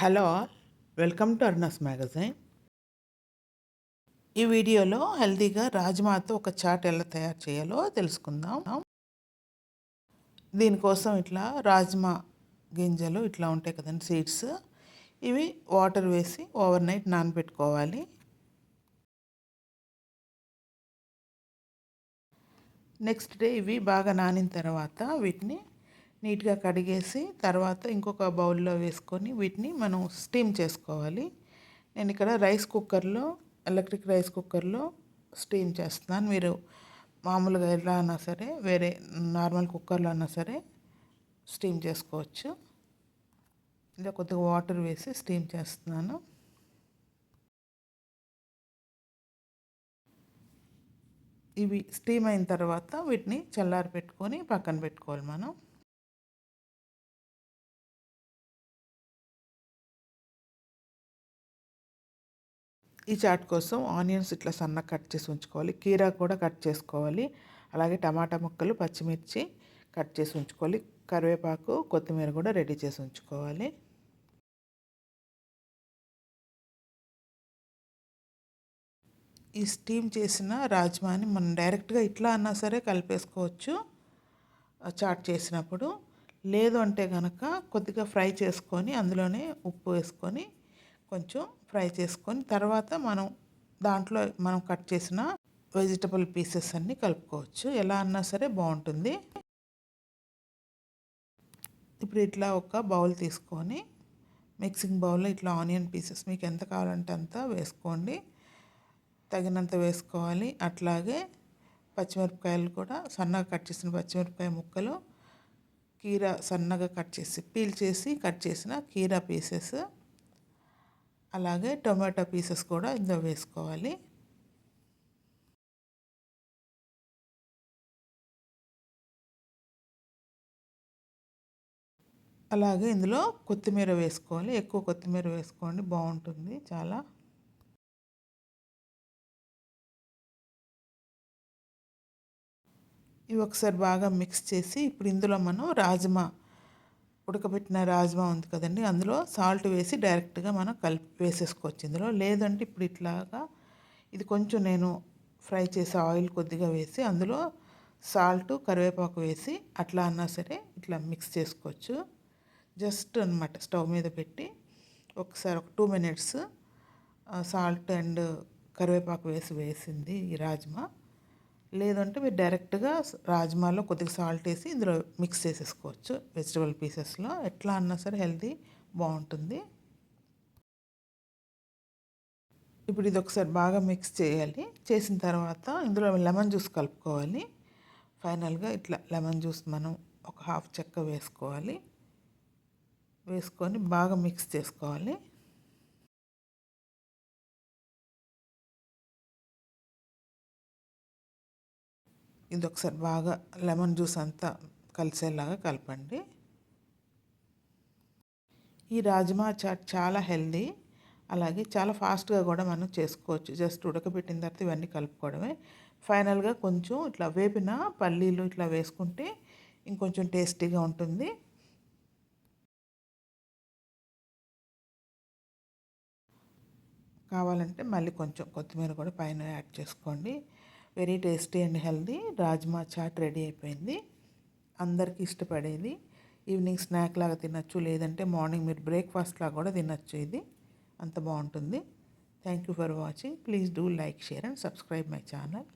Hello welcome to అర్నస్ magazine. ఈ వీడియోలో హెల్దీగా రాజ్మాతో ఒక చాట్ ఎలా తయారు చేయాలో తెలుసుకుందాం. దీనికోసం ఇట్లా రాజ్మా గింజలు ఇట్లా ఉంటాయి కదండి సీడ్స్. ఇవి వాటర్ వేసి ఓవర్ నైట్ నానబెట్టుకోవాలి. నెక్స్ట్ డే ఇవి బాగా నానిన తర్వాత వీటిని నీట్గా కడిగేసి తర్వాత ఇంకొక బౌల్లో వేసుకొని వీటిని మనం స్టీమ్ చేసుకోవాలి. నేను ఇక్కడ రైస్ కుక్కర్లో ఎలక్ట్రిక్ రైస్ కుక్కర్లో స్టీమ్ చేస్తున్నాను. మీరు మామూలుగా ఎలా అన్నా సరే వేరే నార్మల్ కుక్కర్లో అన్నా సరే స్టీమ్ చేసుకోవచ్చు. ఇలా కొద్దిగా వాటర్ వేసి స్టీమ్ చేస్తున్నాను. ఇవి స్టీమ్ అయిన తర్వాత వీటిని చల్లారి పెట్టుకొని పక్కన పెట్టుకోవాలి మనం. ఈ చాట్ కోసం ఆనియన్స్ ఇట్లా సన్న కట్ చేసి ఉంచుకోవాలి. కీరా కూడా కట్ చేసుకోవాలి. అలాగే టమాటా ముక్కలు పచ్చిమిర్చి కట్ చేసి ఉంచుకోవాలి. కరివేపాకు కొత్తిమీర కూడా రెడీ చేసి ఉంచుకోవాలి. ఈ స్టీమ్ చేసిన రాజ్మాని మనం డైరెక్ట్గా ఇట్లా అన్నా సరే కలిపేసుకోవచ్చు. చాట్ చేసినప్పుడు. లేదు అంటే కనుక కొద్దిగా ఫ్రై చేసుకొని అందులోనే ఉప్పు వేసుకొని కొంచెం ఫ్రై చేసుకొని తర్వాత మనం దాంట్లో మనం కట్ చేసిన వెజిటబుల్ పీసెస్ అన్నీ కలుపుకోవచ్చు. ఎలా అన్నా సరే బాగుంటుంది. ఇప్పుడు ఇట్లా ఒక బౌల్ తీసుకొని మిక్సింగ్ బౌల్లో ఇట్లా ఆనియన్ పీసెస్ మీకు ఎంత కావాలంటే అంత వేసుకోండి. తగినంత వేసుకోవాలి. అట్లాగే పచ్చిమిరపకాయలు కూడా సన్నగా కట్ చేసిన పచ్చిమిరపకాయ ముక్కలు కీర సన్నగా కట్ చేసి పీల్ చేసి కట్ చేసిన కీరా పీసెస్ అలాగే టొమాటో పీసెస్ కూడా ఇందులో వేసుకోవాలి. అలాగే ఇందులో కొత్తిమీర వేసుకోవాలి. ఎక్కువ కొత్తిమీర వేసుకోండి బాగుంటుంది చాలా. ఇవి ఒకసారి బాగా మిక్స్ చేసి ఇప్పుడు ఇందులో మనం రాజ్మా ఉడకబెట్టిన రాజ్మా ఉంది కదండి అందులో సాల్ట్ వేసి డైరెక్ట్గా మనం కలిపి వేసేసుకోవచ్చు ఇందులో. లేదంటే ఇప్పుడు ఇట్లాగా ఇది కొంచెం నేను ఫ్రై చేసే ఆయిల్ కొద్దిగా వేసి అందులో సాల్ట్ కరివేపాకు వేసి అట్లా అన్నా సరే ఇట్లా మిక్స్ చేసుకోవచ్చు. జస్ట్ అనమాట స్టవ్ మీద పెట్టి ఒకసారి ఒక టూ మినిట్స్ సాల్ట్ అండ్ కరివేపాకు వేసి వేసింది ఈ రాజ్మా. లేదంటే మీరు డైరెక్ట్గా రాజ్మాలో కొద్దిగా సాల్ట్ వేసి ఇందులో మిక్స్ చేసేసుకోవచ్చు వెజిటబుల్ పీసెస్లో. ఎట్లా అన్నా సరే హెల్తీ బాగుంటుంది. ఇప్పుడు ఇది ఒకసారి బాగా మిక్స్ చేయాలి. చేసిన తర్వాత ఇందులో లెమన్ జ్యూస్ కలుపుకోవాలి. ఫైనల్గా ఇట్లా లెమన్ జ్యూస్ మనం ఒక హాఫ్ చెక్క వేసుకోవాలి. వేసుకొని బాగా మిక్స్ చేసుకోవాలి. ఇది ఒకసారి బాగా లెమన్ జ్యూస్ అంతా కలిసేలాగా కలపండి. ఈ రాజ్మా చాట్ చాలా హెల్దీ అలాగే చాలా ఫాస్ట్గా కూడా మనం చేసుకోవచ్చు. జస్ట్ ఉడకబెట్టిన తర్వాత ఇవన్నీ కలుపుకోవడమే. ఫైనల్గా కొంచెం ఇట్లా వేపిన పల్లీలు ఇట్లా వేసుకుంటే ఇంకొంచెం టేస్టీగా ఉంటుంది. కావాలంటే మళ్ళీ కొంచెం కొత్తిమీర కూడా పైన యాడ్ చేసుకోండి. Very tasty and healthy. Rajma chaat ready అయిపోయింది. అందరికీ ఇష్టపడేది. ఈవినింగ్ స్నాక్ లాగా తినచ్చు లేదంటే మార్నింగ్ మీరు బ్రేక్ఫాస్ట్ లాగా కూడా తినచ్చు ఇది. అంత బాగుంటుంది. Thank you for watching. Please do like share and subscribe my channel.